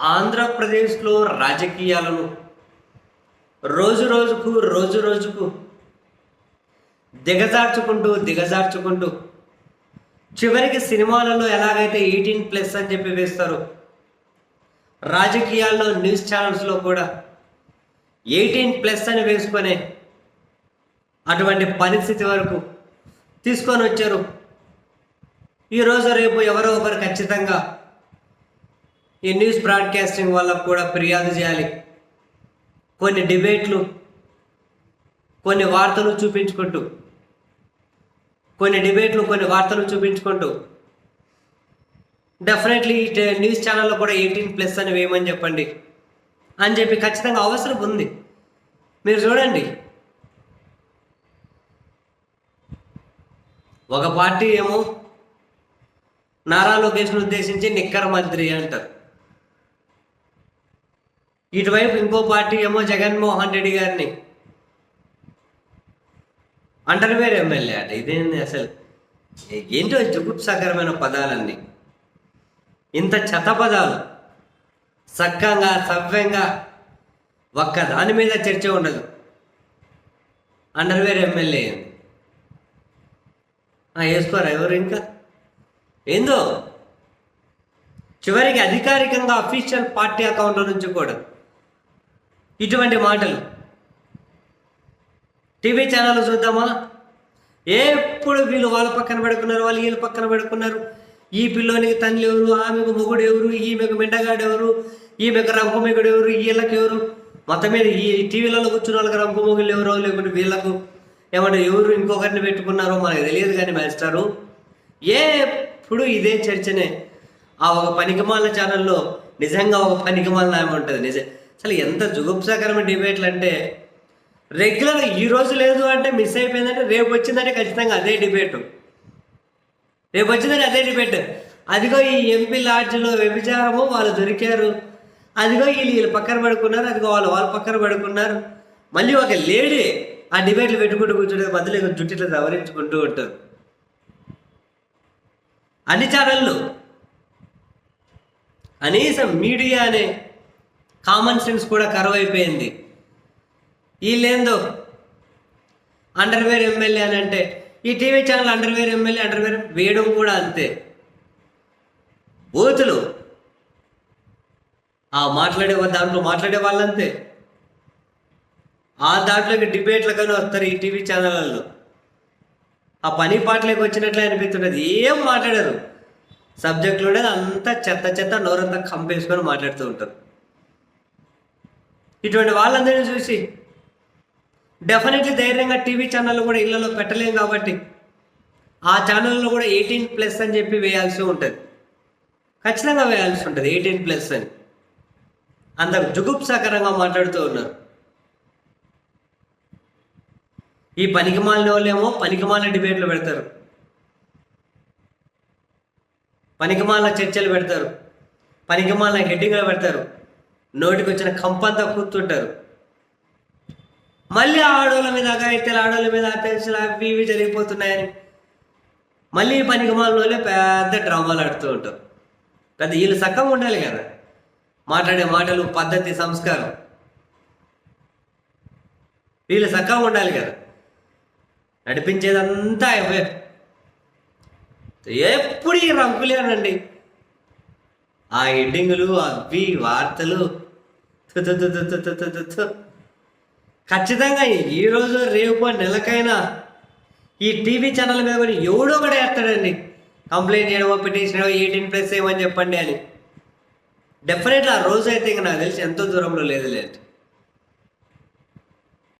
ఆంధ్రప్రదేశ్లో రాజకీయాలను రోజు రోజుకు రోజు రోజుకు దిగజార్చుకుంటూ దిగజార్చుకుంటూ చివరికి సినిమాలలో ఎలాగైతే ఎయిటీన్ ప్లస్ అని చెప్పి వేస్తారు రాజకీయాల్లో న్యూస్ ఛానల్స్లో కూడా ఎయిటీన్ ప్లస్ అని వేసుకొని అటువంటి పరిస్థితి వరకు తీసుకొని వచ్చారు. ఈరోజు రేపు ఎవరో ఒకరు ఖచ్చితంగా ఈ న్యూస్ బ్రాడ్కాస్టింగ్ వల్ల కూడా ఫిర్యాదు చేయాలి. కొన్ని డిబేట్లు కొన్ని వార్తలు చూపించుకుంటూ కొన్ని డిబేట్లు కొన్ని వార్తలు చూపించుకుంటూ డెఫినెట్లీ న్యూస్ ఛానల్లో కూడా ఎయిటీన్ ప్లస్ అని వేయమని చెప్పండి. అని చెప్పి ఖచ్చితంగా అవసరం ఉంది. మీరు చూడండి. ఒక పార్టీ ఏమో నారా లోకేష్ను ఉద్దేశించి నిక్కర మంత్రి అంటారు. ఇటువైపు ఇంకో పార్టీ ఏమో జగన్మోహన్ రెడ్డి గారిని. అండర్వేర్ ఎమ్మెల్యే అట. ఇదేంది అసలు? ఏంటో జుగుప్సాకరమైన పదాలన్నీ? ఇంత చెత్త పదాలు సక్కంగా సవ్యంగా ఒక్క దాని మీద చర్చ ఉండదు. అండర్వేర్ ఎమ్మెల్యే వేసుకోరా ఎవరు ఇంకా? ఏందో? చివరికి అధికారికంగా అఫీషియల్ పార్టీ అకౌంట్ నుంచి కూడా. ఇటువంటి మాటలు. టీవీ ఛానల్ చూద్దామా? ఎప్పుడు వీళ్ళు వాళ్ళ పక్కన పెడుకున్నారు వాళ్ళు వీళ్ళ పక్కన పెడుకున్నారు. ఈ పిల్లోనికి తల్లి ఎవరు ఆమెకు మొగుడు ఎవరు ఈమెకు మెండగాడు ఎవరు ఈమెకు రంకుమెగుడు ఎవరు వీళ్ళకి ఎవరు? మొత్తం మీద ఈ టీవీలలో కూర్చున్న వాళ్ళకి రంకుమొగులు ఎవరో లేకుంటే వీళ్ళకు? ఏమంటే ఎవరు ఇంకొకరిని పెట్టుకున్నారో మనకు తెలియదు కానీ మాస్టారు ఎప్పుడు ఇదే చర్చనే. ఆ ఒక పనికిమాల ఛానల్లో నిజంగా ఒక పనికిమాల ఆమె ఉంటుంది. నిజం అసలు ఎంత జుగుప్సాకరమైన డిబేట్లు అంటే రెగ్యులర్ ఈ రోజు లేదు అంటే మిస్ అయిపోయిందంటే రేపు వచ్చిందంటే ఖచ్చితంగా అదే డిబేట్ రేపు వచ్చిందంటే అదే డిబేట్ అదిగో ఈ ఎంపీ లాడ్జ్లో వ్యభిచారము వాళ్ళు దొరికారు. అదిగో వీళ్ళు వీళ్ళు పక్కన పడుకున్నారు అదిగో వాళ్ళు వాళ్ళు పక్కన పడుకున్నారు. మళ్ళీ ఒక లేడీ ఆ డిబేట్లు పెట్టుకుంటూ కూర్చుంటే మధ్యలో జుట్టిట్లో సవరించుకుంటూ ఉంటారు. అన్ని ఛానళ్ళు కనీసం మీడియా అనే కామన్ సెన్స్ కూడా కరువు అయిపోయింది. వీళ్ళేందో? అండర్వేర్ ఎమ్మెల్యే అని అంటే ఈ TV channel underwear MLA underwear వేయడం కూడా అంతే. బూతులు. ఆ మాట్లాడే దాంట్లో మాట్లాడే వాళ్ళంతే. ఆ దాంట్లోకి డిబేట్లకని వస్తారు ఈ టీవీ ఛానళ్ళలో ఆ పని పాటలకు వచ్చినట్లే అనిపిస్తుంటుంది ఏం మాట్లాడరు. సబ్జెక్టులు ఉండేది అంతా చెత్త చెత్త నోరంతా కంపేసుకొని మాట్లాడుతూ ఉంటారు. ఇటువంటి వాళ్ళందరినీ చూసి డెఫినెట్లీ ధైర్యంగా టీవీ ఛానళ్ళు కూడా ఇళ్ళలో పెట్టలేం కాబట్టి ఆ ఛానల్లో కూడా ఎయిటీన్ ప్లస్ అని చెప్పి వేయాల్సి ఉంటుంది. ఖచ్చితంగా వేయాల్సి ఉంటుంది ఎయిటీన్ ప్లస్ అని. అందరు జుగుప్సాకరంగా మాట్లాడుతూ ఉన్నారు. ఈ పనికి మాలిన వాళ్ళేమో పనికి మాలిన డిబేట్లు పెడతారు. పనికి మాలిన చర్చలు పెడతారు. పనికి మాలిన హెడ్డింగ్లు పెడతారు. నోటికి వచ్చిన కంపంతా కూర్తుంటారు మళ్ళీ ఆడోళ్ళ మీద అగాయితీలు ఆడోళ్ళ మీద అత్యాచారాలు అవి ఇవి జరిగిపోతున్నాయని మళ్ళీ పనికి పెద్ద డ్రామాలు ఆడుతూ ఉంటారు. పెద్ద వీళ్ళు సక్కగా ఉండాలి కదా. మాట్లాడే మాటలు పద్ధతి సంస్కారం. వీళ్ళు సక్కగా ఉండాలి కదా. నడిపించేదంతా అవే ఎప్పుడు ఈ రంకులేనండి ఆ ఎడ్డింగులు అవి వార్తలు ఖచ్చితంగా ఈ రోజు రేపు నెలకైనా ఈ టీవీ ఛానల్ మీద కూడా ఎవడో కూడా వేస్తాడండి. కంప్లైంట్ చేయడమో పిటిషన్ ఎయిటీన్ ప్లస్ ఏమని చెప్పండి అని. డెఫినెట్లీ ఆ రోజు అయితే ఇంకా నాకు తెలిసి ఎంతో దూరంలో లేదు లేదు